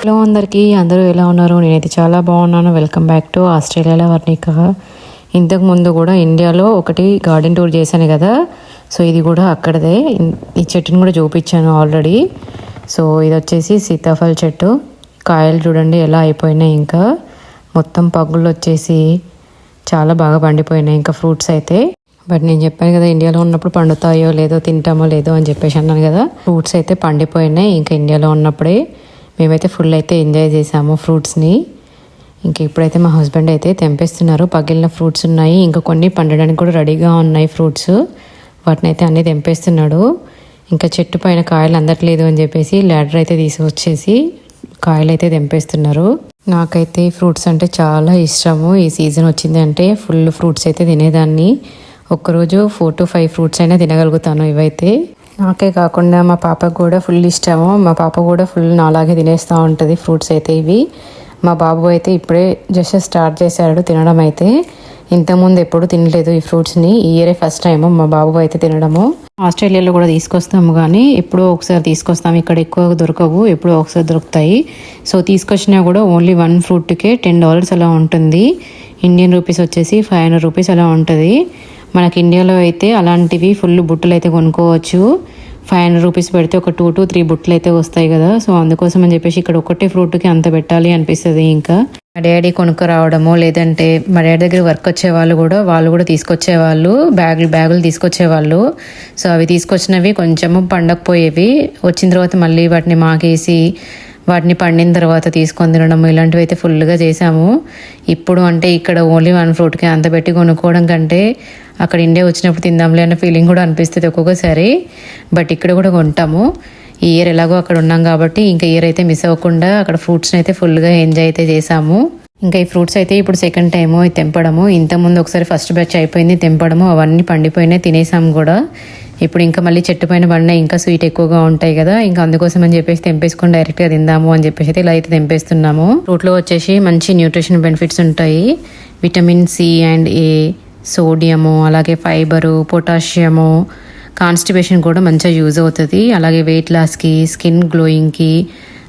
Hello అందరికీ అందరూ ఎలా ఉన్నారు? నేనైతే చాలా బాగున్నాను. వెల్కమ్ బ్యాక్ టు ఆస్ట్రేలియాలో వర్ణిక. ఇంతకు ముందు కూడా ఇండియాలో ఒకటి గార్డెన్ టూర్ చేశాను కదా. సో ఇది కూడా అక్కడదే. ఈ చెట్టుని కూడా చూపించాను ఆల్రెడీ. సో ఇది వచ్చేసి సీతాఫల చెట్టు. కాయలు చూడండి ఎలా అయిపోయినాయి ఇంకా. మొత్తం పగుళ్ళు వచ్చేసి చాలా బాగా పండిపోయినాయి ఇంకా ఫ్రూట్స్ అయితే. బట్ నేను చెప్పాను కదా ఇండియాలో ఉన్నప్పుడు పండుతాయో లేదో తింటామో లేదో అని చెప్పేసి అన్నాను కదా. ఫ్రూట్స్ అయితే పండిపోయినాయి ఇంకా ఇండియాలో ఉన్నప్పుడే. మేమైతే ఫుల్ అయితే ఎంజాయ్ చేసాము ఫ్రూట్స్ని ఇంక ఇప్పుడైతే మా హస్బెండ్ అయితే తెంపేస్తున్నారు. పగిలిన ఫ్రూట్స్ ఉన్నాయి. ఇంకా కొన్ని పండడానికి కూడా రెడీగా ఉన్నాయి ఫ్రూట్స్ వాటిని అయితే అన్నీ తెంపేస్తున్నాడు. ఇంకా చెట్టు పైన కాయలు అందట్లేదు అని చెప్పేసి ల్యాడర్ అయితే తీసుకొచ్చేసి కాయలు అయితే తెంపేస్తున్నారు. నాకైతే ఫ్రూట్స్ అంటే చాలా ఇష్టము. ఈ సీజన్ వచ్చింది అంటే ఫుల్ ఫ్రూట్స్ అయితే తినేదాన్ని. ఒక్కరోజు ఫోర్ టు ఫైవ్ ఫ్రూట్స్ అయినా తినగలుగుతాను ఇవైతే. నాకే కాకుండా మా పాపకు కూడా ఫుల్ ఇష్టము. మా పాప కూడా ఫుల్ నాలాగే తినేస్తూ ఉంటుంది ఫ్రూట్స్ అయితే ఇవి. మా బాబు అయితే ఇప్పుడే జస్ట్ స్టార్ట్ చేశాడు తినడం అయితే. ఇంతకుముందు ఎప్పుడు తినలేదు ఈ ఫ్రూట్స్ని. ఈ ఇయరే ఫస్ట్ టైం మా బాబు అయితే తినడము. ఆస్ట్రేలియాలో కూడా తీసుకొస్తాము కానీ ఎప్పుడో ఒకసారి తీసుకొస్తాం. ఇక్కడ ఎక్కువ దొరకవు ఎప్పుడో ఒకసారి దొరుకుతాయి. సో తీసుకొచ్చినా కూడా ఓన్లీ వన్ ఫ్రూట్కే టెన్ డాలర్స్ అలా ఉంటుంది. ఇండియన్ రూపీస్ వచ్చేసి ఫైవ్ హండ్రెడ్ రూపీస్ అలా ఉంటుంది. మనకి ఇండియాలో అయితే అలాంటివి ఫుల్ బుట్టలు అయితే కొనుక్కోవచ్చు. ఫైవ్ హండ్రెడ్ రూపీస్ పెడితే ఒక టూ టు త్రీ బుట్టలు అయితే వస్తాయి కదా. సో అందుకోసం అని చెప్పేసి ఇక్కడ ఒకటే ఫ్రూట్కి అంత పెట్టాలి అనిపిస్తుంది ఇంకా. మా డాడీ కొనుక్కు రావడము లేదంటే మా డాడీ దగ్గర వర్క్ వచ్చే వాళ్ళు కూడా వాళ్ళు కూడా తీసుకొచ్చేవాళ్ళు బ్యాగులు బ్యాగులు తీసుకొచ్చేవాళ్ళు సో అవి తీసుకొచ్చినవి కొంచెము పండకపోయేవి. వచ్చిన తర్వాత మళ్ళీ వాటిని మాకేసి వాటిని పండిన తర్వాత తీసుకొని తినడం ఇలాంటివి అయితే ఫుల్గా చేసాము ఇప్పుడు అంటే ఇక్కడ ఓన్లీ వన్ ఫ్రూట్కి అంత పెట్టి కొనుక్కోవడం కంటే అక్కడ ఇండియా వచ్చినప్పుడు తిందాంలే అన్న ఫీలింగ్ కూడా అనిపిస్తుంది ఒక్కొక్కసారి. బట్ ఇక్కడ కూడా కొంటాము. ఈ ఇయర్ ఎలాగో అక్కడ ఉన్నాం కాబట్టి ఇంకా ఇయర్ అయితే మిస్ అవ్వకుండా అక్కడ ఫ్రూట్స్ని అయితే ఫుల్గా ఎంజాయ్ అయితే చేసాము ఇంకా ఈ ఫ్రూట్స్ అయితే ఇప్పుడు సెకండ్ టైము తెంపడము. ఇంతకుముందు ఒకసారి ఫస్ట్ బ్యాచ్ అయిపోయింది తెంపడము. అవన్నీ పండిపోయినాయి తినేసాము కూడా. ఇప్పుడు ఇంకా మళ్ళీ చెట్టు పైన పడినా ఇంకా స్వీట్ ఎక్కువగా ఉంటాయి కదా ఇంకా అందుకోసం అని చెప్పేసి తెంపేసుకొని డైరెక్ట్గా తిందాము అని చెప్పేసి అయితే ఇలా అయితే తెంపేస్తున్నాము. ఫ్రూట్లో వచ్చేసి మంచి న్యూట్రిషన్ బెనిఫిట్స్ ఉంటాయి. Vitamin C and A sodium అలాగే ఫైబరు పొటాషియము కాన్స్టిపేషన్ కూడా మంచిగా యూజ్ అవుతుంది. అలాగే వెయిట్ లాస్కి స్కిన్ గ్లోయింగ్కి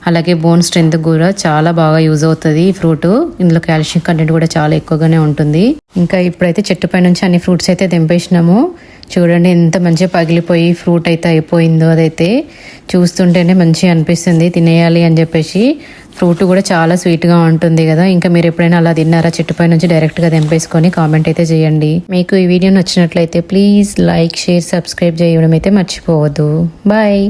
అలాగే బోన్ స్ట్రెంత్ కూడా చాలా బాగా యూజ్ అవుతుంది ఈ ఫ్రూట్ ఇందులో కాల్షియం కంటెంట్ కూడా చాలా ఎక్కువగానే ఉంటుంది. ఇంకా ఇప్పుడైతే చెట్టు పై నుంచి అన్ని ఫ్రూట్స్ అయితే తెంపేసినాము. చూడండి ఎంత మంచిగా పగిలిపోయి ఫ్రూట్ అయితే అయిపోయిందో అదైతే చూస్తుంటేనే మంచిగా అనిపిస్తుంది. తినేయాలి అని చెప్పేసి ఫ్రూట్ కూడా చాలా స్వీట్గా ఉంటుంది కదా. ఇంకా మీరు ఎప్పుడైనా అలా తిన్నారా? చెట్టుపై నుంచి డైరెక్ట్గా తెంపేసుకొని కామెంట్ అయితే చేయండి. మీకు ఈ వీడియో నచ్చినట్లయితే ప్లీజ్ లైక్ షేర్ సబ్స్క్రైబ్ చేయడం అయితే మర్చిపోవద్దు. బాయ్